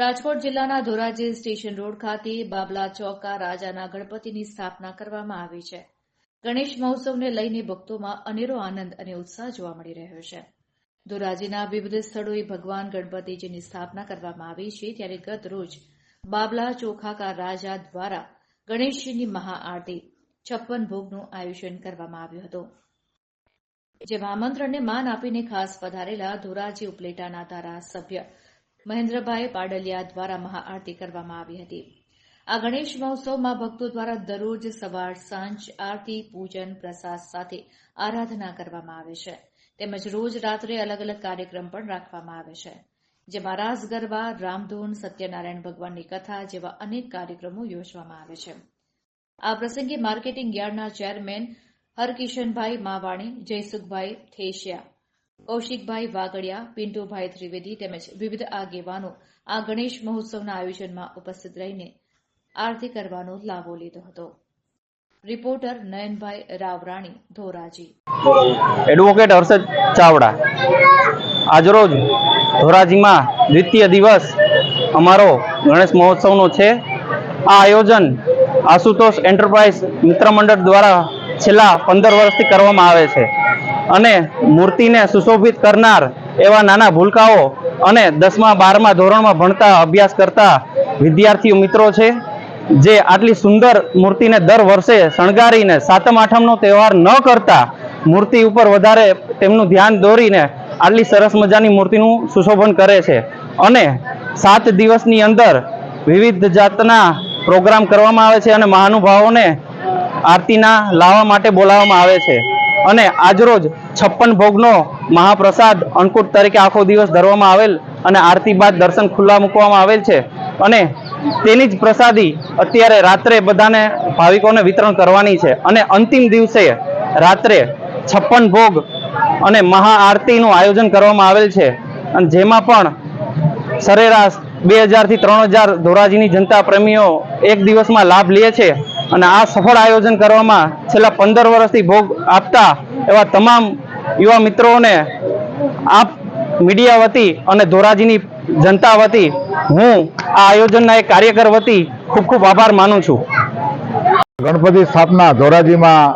રાજકોટ જિલ્લાના Dhoraji station road ખાતે બાબલા ચોકા રાજાના ગણપતિની સ્થાપના કરવામાં આવી છે. ગણેશ મહોત્સવને લઈને ભક્તોમાં અનેરો આનંદ અને ઉત્સાહ જોવા મળી રહ્યો છે. ધોરાજીના વિવિધ સ્થળોએ ભગવાન ગણપતિજીની સ્થાપના કરવામાં આવી છે ત્યારે ગત રોજ બાબલા ચોખાકા રાજા દ્વારા ગણેશજીની મહાઆરતી છપ્પન ભોગનું આયોજન કરવામાં આવ્યું હતું. જેમાં આમંત્રણને માન આપીને ખાસ પધારેલા ધોરાજી ઉપલેટાના ધારાસભ્ય મહેન્દ્રભાઈ પાડલિયા દ્વારા મહાઆરતી કરવામાં આવી હતી. આ ગણેશ મહોત્સવમાં ભક્તો દ્વારા દરરોજ સવાર સાંજ આરતી, પૂજન, પ્રસાદ સાથે આરાધના કરવામાં આવે છે. તેમજ રોજ રાત્રે અલગ અલગ કાર્યક્રમ પણ રાખવામાં આવે છે. જેમાં રાસ ગરબા, રામધૂન, સત્યનારાયણ ભગવાનની કથા જેવા અનેક કાર્યક્રમો યોજવામાં આવે છે. આ પ્રસંગે માર્કેટિંગ યાર્ડના ચેરમેન હરકિશનભાઈ માવાણી, જયસુખભાઈ ઠેસિયા કૌશિકભાઈ વાગડિયા, પિન્ટુભાઈ ત્રિવેદી તેમજ વિવિધ આગેવાનો આ ગણેશ મહોત્સવના આયોજનમાં ઉપસ્થિત રહીને આરતી કરવાનો લાભો લીધો હતો. રિપોર્ટર નયનભાઈ રાવરાણી, ધોરાજી. એડવોકેટ હર્ષદ ચાવડા. આજરોજ ધોરાજીમાં દ્વિતીય દિવસ અમારો ગણેશ મહોત્સવનો છે. આ આયોજન આશુતોષ એન્ટરપ્રાઇઝ મિત્ર મંડળ દ્વારા છેલ્લા પંદર વર્ષથી કરવામાં આવે છે. અને મૂર્તિને સુશોભિત કરનાર એવા નાના ભૂલકાઓ અને દસમા, બારમા ધોરણમાં ભણતા, અભ્યાસ કરતા વિદ્યાર્થીઓ મિત્રો છે, જે આટલી સુંદર મૂર્તિને દર વર્ષે શણગારીને સાતમ, આઠમનો તહેવાર ન કરતા મૂર્તિ ઉપર વધારે તેમનું ધ્યાન દોરીને આટલી સરસ મજાની મૂર્તિનું સુશોભન કરે છે. અને સાત દિવસની અંદર વિવિધ જાતના પ્રોગ્રામ કરવામાં આવે છે અને મહાનુભાવોને આરતીના લાવવા માટે બોલાવવામાં આવે છે. અને આજરોજ છપ્પન ભોગનો મહાપ્રસાદ અન્નકૂટ તરીકે આખો દિવસ ધરવામાં આવેલ અને આરતી બાદ દર્શન ખુલ્લા મૂકવામાં આવેલ છે. અને તેની જ પ્રસાદી અત્યારે રાત્રે બધાને ભાવિકોને વિતરણ કરવાની છે. અને અંતિમ દિવસે રાત્રે છપ્પન ભોગ અને મહાઆરતીનું આયોજન કરવામાં આવેલ છે. અને જેમાં પણ સરેરાશ બે હજારથી ત્રણ હજાર ધોરાજીની જનતા પ્રેમીઓ એક દિવસમાં લાભ લે છે. અને આ સફળ આયોજન કરવામાં છેલ્લા પંદર વર્ષથી ભોગ આપતા એવા તમામ યુવા મિત્રોને આપ મીડિયા વતી અને ધોરાજીની જનતા વતી હું આ આયોજનના એક કાર્યકર વતી ખૂબ ખૂબ આભાર માનું છું. ગણપતિ સ્થાપના ધોરાજીમાં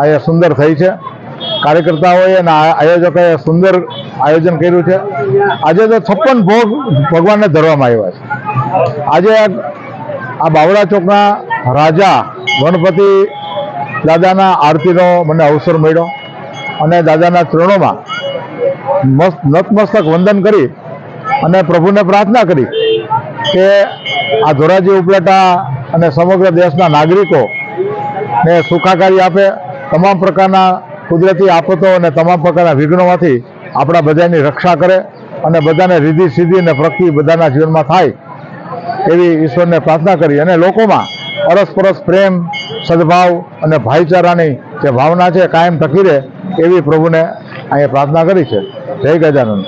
આ સુંદર થઈ છે. કાર્યકર્તાઓએ અને આયોજકોએ સુંદર આયોજન કર્યું છે. આજે તો છપ્પન ભોગ ભગવાનને ધરવામાં આવ્યા છે. આજે આ બાવળા ચોકના રાજા ગણપતિ દાદાના આરતીનો મને અવસર મળ્યો. અને દાદાના ચરણોમાં મસ્ત નતમસ્તક વંદન કરી અને પ્રભુને પ્રાર્થના કરી કે આ ધોરાજી ઉપલેટા અને સમગ્ર દેશના નાગરિકો ને સુખાકારી આપે. તમામ પ્રકારના કુદરતી આફતો અને તમામ પ્રકારના વિઘ્નોમાંથી આપણા બધાની રક્ષા કરે અને બધાને રીધી સીધી અને પ્રગતિ બધાના જીવનમાં થાય એવી ઈશ્વરને પ્રાર્થના કરી. અને લોકોમાં અરસપરસ પ્રેમ, સદભાવ અને ભાઈચારાની જે ભાવના છે કાયમ ટકી રહે એવી પ્રભુને અહીંયા પ્રાર્થના કરી છે. જય ગજાનંદ